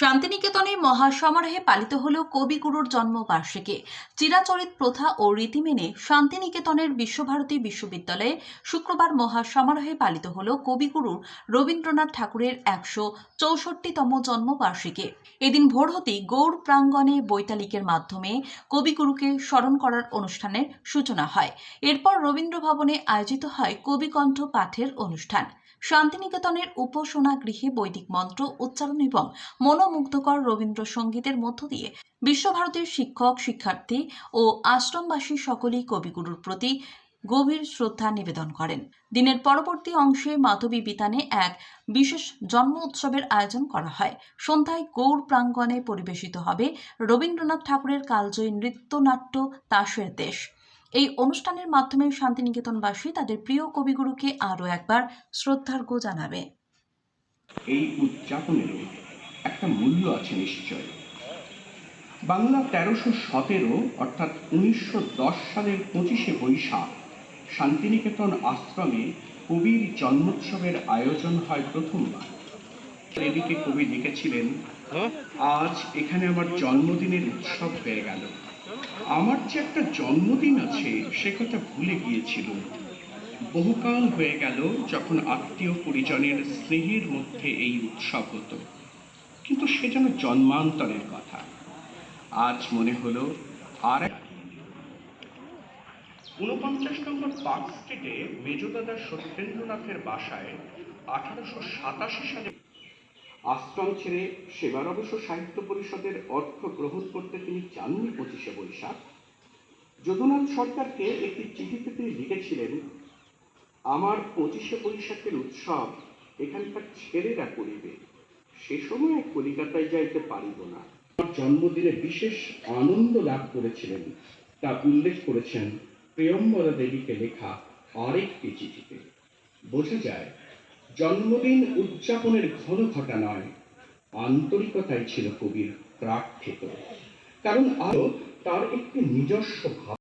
শান্তিনিকেতনে মহাসমারোহে পালিত হল কবিগুরুর জন্মবার্ষিকী। চিরাচরিত প্রথা ও রীতি মেনে শান্তিনিকেতনের বিশ্বভারতী বিশ্ববিদ্যালয়ে শুক্রবার মহাসমারোহে পালিত হল কবিগুরুর রবীন্দ্রনাথ ঠাকুরের একশো চৌষট্টিতম জন্মবার্ষিকী। এদিন ভোর হতেই গৌড় প্রাঙ্গণে বৈতালিকের মাধ্যমে কবিগুরুকে স্মরণ করার অনুষ্ঠানের সূচনা হয়। এরপর রবীন্দ্র ভবনে আয়োজিত হয় কবিকণ্ঠ পাঠের অনুষ্ঠান। শান্তিনিকেতনের উপাসনা গৃহে বৈদিক মন্ত্র উচ্চারণ এবং মনোমুগ্ধকর রবীন্দ্রসঙ্গীতের মধ্য দিয়ে বিশ্বভারতীর শিক্ষক, শিক্ষার্থী ও আশ্রমবাসী সকলেই কবিগুরুর প্রতি গভীর শ্রদ্ধা নিবেদন করেন। দিনের পরবর্তী অংশে মাধবী বিতানে এক বিশেষ জন্ম উৎসবের আয়োজন করা হয়। সন্ধ্যায় গৌর প্রাঙ্গণে পরিবেশিত হবে রবীন্দ্রনাথ ঠাকুরের কালজয়ী নৃত্যনাট্য তাসের দেশ। এই অনুষ্ঠানের মাধ্যমে শান্তিনিকেতনবাসী তাদের প্রিয় কবিগুরুকে আরও একবার শ্রদ্ধার্ঘ্য জানাবে। এই উদযাপনেরও একটা মূল্য আছে নিশ্চয়। বাংলা তেরোশো সতেরো অর্থাৎ উনিশশো দশ সালের পঁচিশে বৈশাখ শান্তিনিকেতন আশ্রমে কবির জন্মোৎসবের আয়োজন হয় প্রথমবার। এদিকে কবি লিখেছিলেন আজ এখানে আমার জন্মদিনের উৎসব হয়ে গেল। আমার যে একটা জন্মদিন আছে, সে কথা ভুলে গিয়েছিল। বহুকাল হয়ে গেল যখন আত্মীয় পরিজনের স্নেহের মধ্যে এই উৎসব হতো। কিন্তু সে যেন জন্মান্তরের কথা। আজ মনে হলো আর ঊনপঞ্চাশ নম্বর পার্ক স্ট্রিটে মেজদাদা সত্যেন্দ্রনাথের বাসায় আঠারোশো সাতাশি সালে আশ্রম ছেড়ে সেবার অবশ্য সাহিত্য পরিষদের অর্থ গ্রহণ করতে তিনি চাননি পঁচিশে বৈশাখ। যদুনাথ সরকারকে একটি চিঠিতে তিনি লিখেছিলেন, আমার পঁচিশে বৈশাখের উৎসব এখানকার ছেলেরা করিবে, সে সময় কলিকাতায় যাইতে পারিব না। জন্মদিনে বিশেষ আনন্দ লাভ করেছিলেন। তা উল্লেখ করেছেন প্রিয়ম্বরা দেবীকে লেখা আরেকটি চিঠিতে। বোঝা যায় জন্মদিন উদযাপনের ঘন ঘটা নয়, আন্তরিকতাই ছিল কবির প্রার্থিত কারণ আরও তার একটি নিজস্ব ভাব।